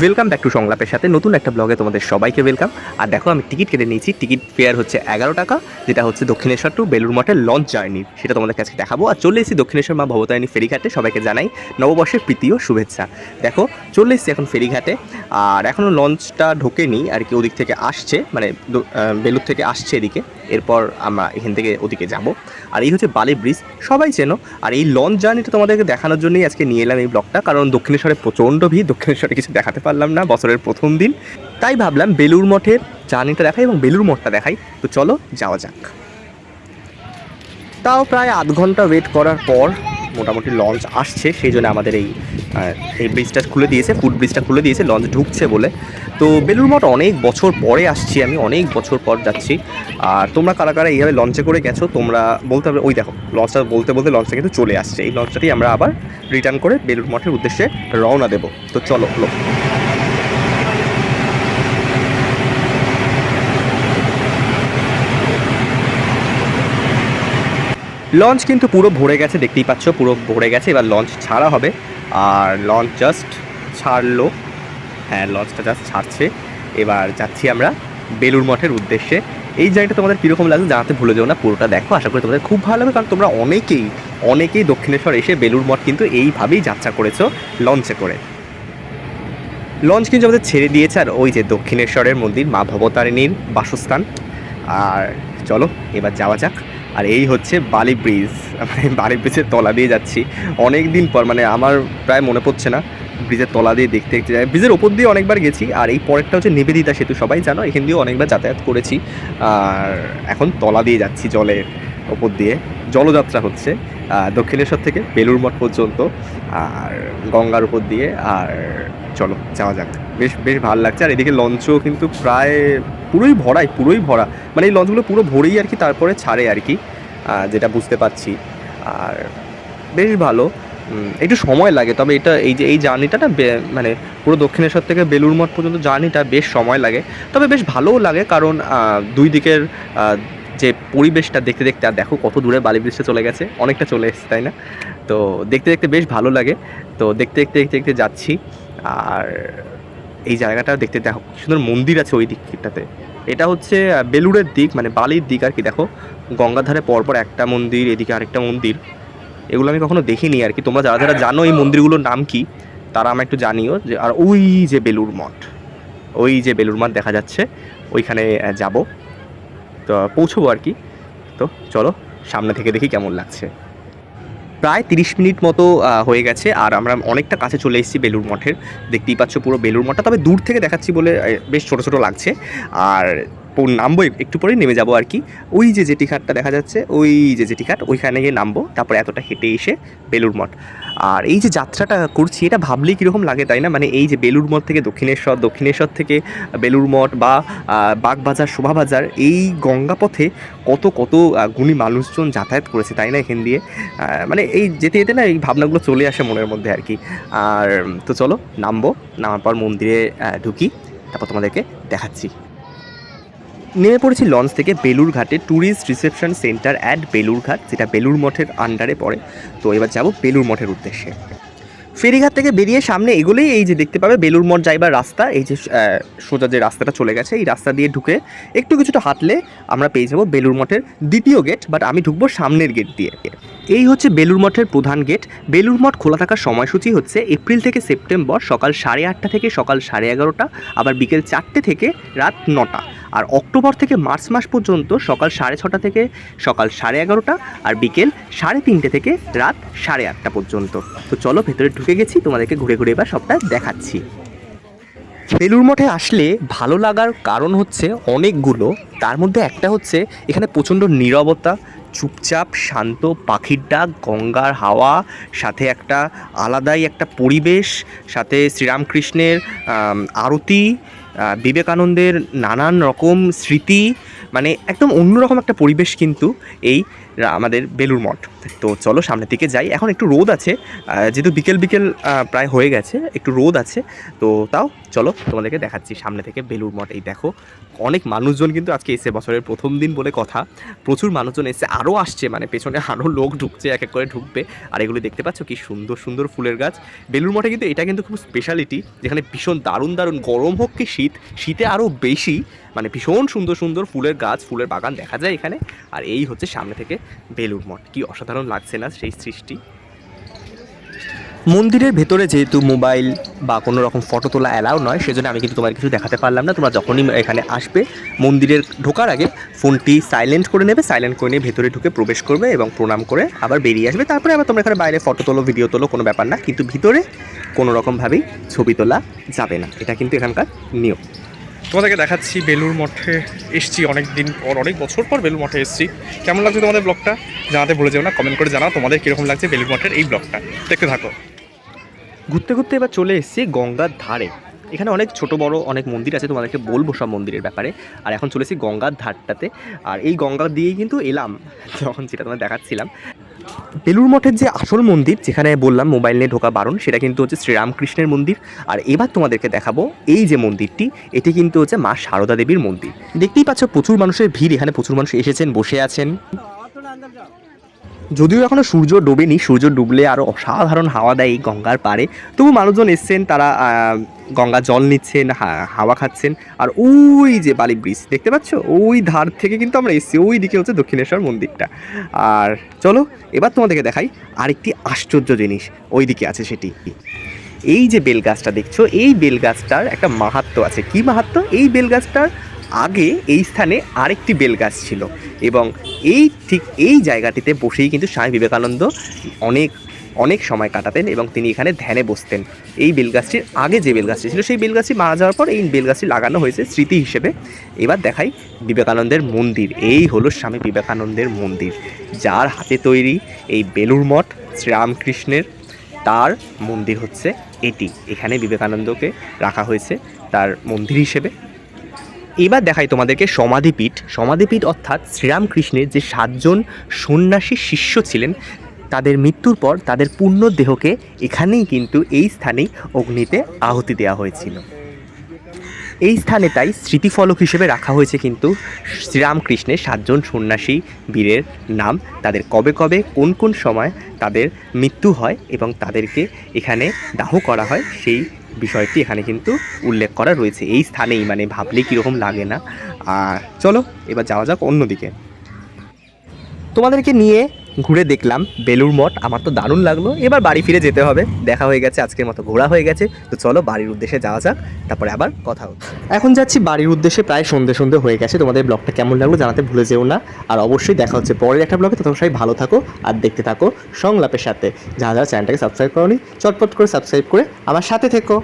Welcome back to সংলাপের সাথে নতুন একটা ব্লগে তোমাদের সবাইকে ওয়েলকাম আর দেখো, আমি টিকিট কেটে নিয়েছি। টিকিট ফেয়ার হচ্ছে এগারো টাকা, যেটা হচ্ছে দক্ষিণেশ্বর টু বেলুর মঠের লঞ্চ জার্নি সেটা তোমাদের কাছে দেখাবো। আর চলে এসেছি দক্ষিণেশ্বর মা ভবতারিণী ফেরিঘাটে। সবাইকে জানাই নববর্ষের প্রীতি ও শুভেচ্ছা। দেখো, চলে এসেছি এখন ফেরিঘাটে। আর এখনও লঞ্চটা ঢোকেনি। আর কি ওদিক থেকে আসছে মানে বেলুর থেকে আসছে এদিকে। এরপর আমরা এখান থেকে ওদিকে যাব। আর এই হচ্ছে বালি ব্রিজ, সবাই চেনো। আর এই লঞ্চ জার্নিটা তোমাদেরকে দেখানোর জন্যই আজকে নিয়ে এলাম এই ব্লগটা কারণ দক্ষিণেশ্বরে প্রচণ্ড ভিড়, দক্ষিণেশ্বরে কিছু দেখাতে পারলাম না বছরের প্রথম দিন। তাই ভাবলাম বেলুর মঠের জার্নিটা দেখাই এবং বেলুর মঠটা দেখাই। তো চলো যাওয়া যাক। তাও প্রায় আধ ঘণ্টা ওয়েট করার পর মোটামুটি লঞ্চ আসছে সেই জন্য আমাদের এই এই ব্রিজটা খুলে দিয়েছে ফুড ব্রিজটা খুলে দিয়েছে লঞ্চ ঢুকছে বলে। তো বেলুর মঠ অনেক বছর পরে আসছি আমি, অনেক বছর পর যাচ্ছি। আর তোমরা কারা কারা এইভাবে লঞ্চে করে গেছো, তোমরা বলতে হবে ওই দেখো লঞ্চটা বলতে বলতে লঞ্চটা কিন্তু চলে আসছে। এই লঞ্চটাতেই আমরা আবার রিটার্ন করে বেলুর মঠের উদ্দেশ্যে রওনা দেবো। তো চলো। লঞ্চ কিন্তু পুরো ভরে গেছে, দেখতেই পাচ্ছ, পুরো ভরে গেছে। এবার লঞ্চ ছাড়া হবে। আর লঞ্চ জাস্ট ছাড়লো। হ্যাঁ লঞ্চটা জাস্ট ছাড়ছে। এবার যাচ্ছি আমরা বেলুর মঠের উদ্দেশ্যে। এই জায়গাটা তোমাদের কীরকম লাগছে জানাতে ভুলে যাও না, পুরোটা দেখো। আশা করি তোমাদের খুব ভালো লাগবে, কারণ তোমরা অনেকেই অনেকেই দক্ষিণেশ্বর এসে বেলুর মঠ কিন্তু এইভাবেই যাত্রা করেছ লঞ্চে করে। লঞ্চ কিন্তু আমাদের ছেড়ে দিয়েছে, আর ওই যে দক্ষিণেশ্বরের মন্দির, মা ভবতারিণীর বাসস্থান। আর চলো, এবার যাওয়া যাক। আর এই হচ্ছে বালি ব্রিজ। মানে বালি ব্রিজের তলা দিয়ে যাচ্ছি। অনেক দিন পর মানে আমার প্রায় মনে পড়ছে না, ব্রিজের তলা দিয়ে দেখতে দেখতে যাই ব্রিজের ওপর দিয়ে অনেকবার গেছি, আর এই পরেরটা হচ্ছে নিবেদিতা সেতু। সবাই জানো, এখান দিয়েও অনেকবার যাতায়াত করেছি। আর এখন তলা দিয়ে যাচ্ছি জলের। ওপর দিয়ে জলযাত্রা হচ্ছে দক্ষিণেশ্বর থেকে বেলুর মঠ পর্যন্ত, আর গঙ্গার উপর দিয়ে, আর চলো, যাওয়া যাক। বেশ বেশ ভালো লাগছে। আর এদিকে লঞ্চও কিন্তু প্রায় পুরোই ভরাই, পুরোই ভরা। মানে এই লঞ্চগুলো পুরো ভরেই আর কি তারপরে ছাড়ে আর কি যেটা বুঝতে পারছি। আর বেশ ভালো। একটু সময় লাগে, তবে এটা, এই যে, এই জার্নিটা না মানে পুরো দক্ষিণেশ্বর থেকে বেলুর মঠ পর্যন্ত জার্নিটা বেশ সময় লাগে। তবে বেশ ভালোও লাগে, কারণ দুই দিকের যে পরিবেশটা দেখতে দেখতে, আর দেখো কত দূরে বালি ব্রিজটা চলে গেছে, অনেকটা চলে এসেছে, তাই না? তো দেখতে দেখতে বেশ ভালো লাগে। তো দেখতে দেখতে দেখতে দেখতে যাচ্ছি, আর এই জায়গাটা দেখতে দেখো সুন্দর মন্দির আছে ওই দিকটাতে। এটা হচ্ছে বেলুড়ের দিক মানে বালির দিক আর কি, দেখো। গঙ্গার ধারে পরপর একটা মন্দির, এদিকে আরেকটা মন্দির। এগুলো আমি কখনো দেখিনি আর কি। তোমরা যারা যারা জানো এই মন্দিরগুলোর নাম কি, তারা আমার একটু জানিও যে, আর ওই যে বেলুর মঠ, ওই যে বেলুর মঠ দেখা যাচ্ছে, ওইখানে যাব। তো পৌঁছবো আর কি। তো চলো, সামনে থেকে দেখি কেমন লাগছে। প্রায় তিরিশ মিনিট মতো হয়ে গেছে, আর আমরা অনেকটা কাছে চলে এসেছি বেলুর মঠের। দেখতেই পাচ্ছ পুরো বেলুর মঠটা, তবে দূর থেকে দেখাচ্ছি বলে বেশ ছোটো ছোটো লাগছে। আর নামবো একটু পরেই নেমে যাব আর কি। ওই যে জেটি ঘাটটা দেখা যাচ্ছে, ওই যে জেটি ঘাট ওইখানে গিয়ে নামবো, তারপরে এতটা হেঁটে এসে বেলুর মঠ। আর এই যে যাত্রাটা করছি, এটা ভাবলেই কীরকম লাগে, তাই না? মানে এই যে বেলুর মঠ থেকে দক্ষিণেশ্বর দক্ষিণেশ্বর থেকে বেলুর মঠ বা বাগবাজার, শোভাবাজার, এই গঙ্গাপথে কত কত গুণী মানুষজন যাতায়াত করেছে, তাই না, এখান দিয়ে? মানে এই যেতে যেতে না এই ভাবনাগুলো চলে আসে মনের মধ্যে আর কি। আর, তো চলো, নামবো, নামার পর মন্দিরে ঢুকি, তারপর তোমাদেরকে দেখাচ্ছি। নেমে পড়েছি লঞ্চ থেকে বেলুর ঘাটে tourist reception centre at Belurghat, যেটা বেলুর মঠের আন্ডারে পড়ে। তো এবার যাব বেলুর মঠের উদ্দেশ্যে। ফেরিঘাট থেকে বেরিয়ে সামনে এগুলোই এই যে দেখতে পাবে বেলুর মঠ যাইবার রাস্তা, এই যে সোজা যে রাস্তাটা চলে গেছে, এই রাস্তা দিয়ে ঢুকে একটু কিছুটা হাঁটলে আমরা পেয়ে যাব বেলুর মঠের দ্বিতীয় গেট বাট আমি ঢুকবো সামনের গেট দিয়ে। এই হচ্ছে বেলুর মঠের প্রধান গেট বেলুর মঠ খোলা থাকার সময়সূচি হচ্ছে এপ্রিল থেকে সেপ্টেম্বর, সকাল সাড়ে আটটা থেকে সকাল সাড়ে এগারোটা, আবার বিকেল চারটে থেকে রাত নটা। আর অক্টোবর থেকে মার্চ মাস পর্যন্ত সকাল সাড়ে ছটা থেকে সকাল সাড়ে এগারোটা আর বিকেল সাড়ে তিনটে থেকে রাত সাড়ে আটটা পর্যন্ত। তো চলো ভেতরে ঢুকে গেছি, তোমাদেরকে ঘুরে ঘুরে এবার সবটা দেখাচ্ছি। বেলুর মঠে আসলে ভালো লাগার কারণ হচ্ছে অনেকগুলো। তার মধ্যে একটা হচ্ছে এখানে প্রচণ্ড নীরবতা, চুপচাপ, শান্ত পাখির ডাক, গঙ্গার হাওয়া, সাথে একটা আলাদাই একটা পরিবেশ, সাথে শ্রীরামকৃষ্ণের আরতি বিবেকানন্দের নানান রকম স্মৃতি মানে একদম অন্যরকম একটা পরিবেশ কিন্তু এই আমাদের বেলুর মঠ। তো চলো সামনের দিকে যাই। এখন একটু রোদ আছে যেহেতু বিকেল বিকেল প্রায় হয়ে গেছে, একটু রোদ আছে, তো তাও চলো তোমাদেরকে দেখাচ্ছি সামনে থেকে বেলুর মঠ। এই দেখো, অনেক মানুষজন কিন্তু আজকে এসে বছরের প্রথম দিন বলে কথা। প্রচুর মানুষজন এসে আরও আসছে মানে পেছনে আরও লোক ঢুকছে, এক এক করে ঢুকবে। আর এগুলো দেখতে পাচ্ছ কি সুন্দর সুন্দর ফুলের গাছ। বেলুর মঠে কিন্তু এটা কিন্তু খুব স্পেশালিটি যেখানে ভীষণ দারুণ দারুণ গরম হোক কি শীত, শীতে আরও বেশি মানে ভীষণ সুন্দর সুন্দর ফুলের গাছ, ফুলের বাগান দেখা যায় এখানে। আর এই হচ্ছে সামনে থেকে বেলুর মঠ। কি অসাধারণ লাগছে না সেই সৃষ্টি? মন্দিরের ভেতরে যেহেতু মোবাইল বা কোনো রকম ফটো তোলা অ্যালাউ নয়, সেজন্য আমি কিন্তু তোমার কিছু দেখাতে পারলাম না। তোমরা যখনই এখানে আসবে, মন্দিরের ঢোকার আগে ফোনটি সাইলেন্ট করে নেবে সাইলেন্ট করে নিয়ে ভেতরে ঢুকে প্রবেশ করবে এবং প্রণাম করে আবার বেরিয়ে আসবে। তারপরে আবার তোমরা এখানে বাইরে ফটো তোলো ভিডিও তোলো, কোনো ব্যাপার না। কিন্তু ভিতরে কোনো রকমভাবেই ছবি তোলা যাবে না। এটা কিন্তু এখানকার নিয়ম। তোমাদেরকে দেখাচ্ছি বেলুর মঠে এসছি অনেক দিন পর, অনেক বছর পর বেলুর মঠে এসছি। কেমন লাগছে তোমাদের ব্লগটা জানাতে ভুলে যাও না কমেন্ট করে জানাও তোমাদের কীরকম লাগছে বেলুর মঠের এই ব্লগটা দেখতে থাকো। ঘুরতে ঘুরতে এবার চলে এসেছি গঙ্গার ধারে। এখানে অনেক ছোট, বড় অনেক মন্দির আছে, তোমাদেরকে বলব সব মন্দিরের ব্যাপারে। আর এখন চলেছি গঙ্গার ধারটাতে। আর এই গঙ্গা দিয়েই কিন্তু এলাম, যখন যেটা তোমার দেখাচ্ছিলাম। বেলুর মঠের যে আসল মন্দির, যেখানে বললাম মোবাইল নিয়ে ঢোকা বারণ, সেটা কিন্তু হচ্ছে শ্রীরামকৃষ্ণের মন্দির। আর এবার তোমাদেরকে দেখাবো এই যে মন্দিরটি, এটি কিন্তু হচ্ছে মা শারদা দেবীর মন্দির। দেখতেই পাচ্ছ প্রচুর মানুষের ভিড়, এখানে প্রচুর মানুষ এসেছেন, বসে আছেন। যদিও এখনও সূর্য ডোবেনি, সূর্য ডুবলে আরও অসাধারণ হাওয়া দেয় এই গঙ্গার পাড়ে। তবু মানুষজন এসছেন, তারা গঙ্গা জল নিচ্ছেন হাওয়া খাচ্ছেন। আর ওই যে বালি ব্রিজ, দেখতে পাচ্ছ? ওই ধার থেকে কিন্তু আমরা এসেছি, ওই দিকে হচ্ছে দক্ষিণেশ্বর মন্দিরটা। আর চলো, এবার তোমাদেরকে দেখাই আরেকটি আশ্চর্য জিনিস, ওই দিকে আছে সেটি। এই যে বেল গাছটা দেখছ, এই বেল গাছটার একটা মাহাত্ম্য আছে। কি মাহাত্ম্য? এই বেল গাছটার আগে এই স্থানে আরেকটি বেল গাছ ছিল এবং এই ঠিক এই জায়গাটিতে বসেই কিন্তু স্বামী বিবেকানন্দ অনেক অনেক সময় কাটাতেন এবং তিনি এখানে ধ্যানে বসতেন। এই বেলগাছটির আগে যে বেলগাছটি ছিল, সেই বেলগাছটি মারা যাওয়ার পর এই বেলগাছটি লাগানো হয়েছে স্মৃতি হিসেবে। এবার দেখাই বিবেকানন্দের মন্দির। এই হলো স্বামী বিবেকানন্দের মন্দির, যার হাতে তৈরি এই বেলুর মঠ শ্রীরামকৃষ্ণের। তার মন্দির হচ্ছে এটি। এখানে বিবেকানন্দকে রাখা হয়েছে তার মন্দির হিসেবে। এবার দেখাই তোমাদেরকে সমাধিপীঠ। সমাধিপীঠ অর্থাৎ শ্রীরামকৃষ্ণের যে সাতজন সন্ন্যাসী শিষ্য ছিলেন, তাদের মৃত্যুর পর তাদের পূর্ণ দেহকে এখানেই কিন্তু এই স্থানেই অগ্নিতে আহুতি দেওয়া হয়েছিল। এই স্থানে তাই স্মৃতিফলক হিসেবে রাখা হয়েছে কিন্তু শ্রীরামকৃষ্ণের সাতজন সন্ন্যাসী বীরের নাম। তাদের কবে কবে, কোন কোন সময় তাদের মৃত্যু হয় এবং তাদেরকে এখানে দাহ করা হয়, সেই বিষয়টি এখানে কিন্তু উল্লেখ করা রয়েছে। এই স্থানেই মানে ভাবলে কীরকম লাগে না। আর চলো, এবার যাওয়া যাক অন্যদিকে। তোমাদেরকে নিয়ে ঘুরে দেখলাম বেলুর মঠ, আমার তো দারুণ লাগল। এবার বাড়ি ফিরে যেতে হবে। দেখা হয়ে গেছে, আজকের মতো ঘোরা হয়ে গেছে। তো চলো বাড়ির উদ্দেশ্যে যাওয়া যাক, তারপরে আবার কথা হচ্ছে। এখন যাচ্ছি বাড়ির উদ্দেশ্যে, প্রায় সন্ধে সন্ধে হয়ে গেছে। তোমাদের ব্লগটা কেমন লাগল জানাতে ভুলে যেও না। আর অবশ্যই দেখা হচ্ছে পরের একটা ব্লগে। তখন সবাই ভালো থাকো আর দেখতে থাকো সংলাপের সাথে। যারা যারা চ্যানেলটাকে সাবস্ক্রাইব করোনি, চটপট করে সাবস্ক্রাইব করে আমার সাথে থেকো।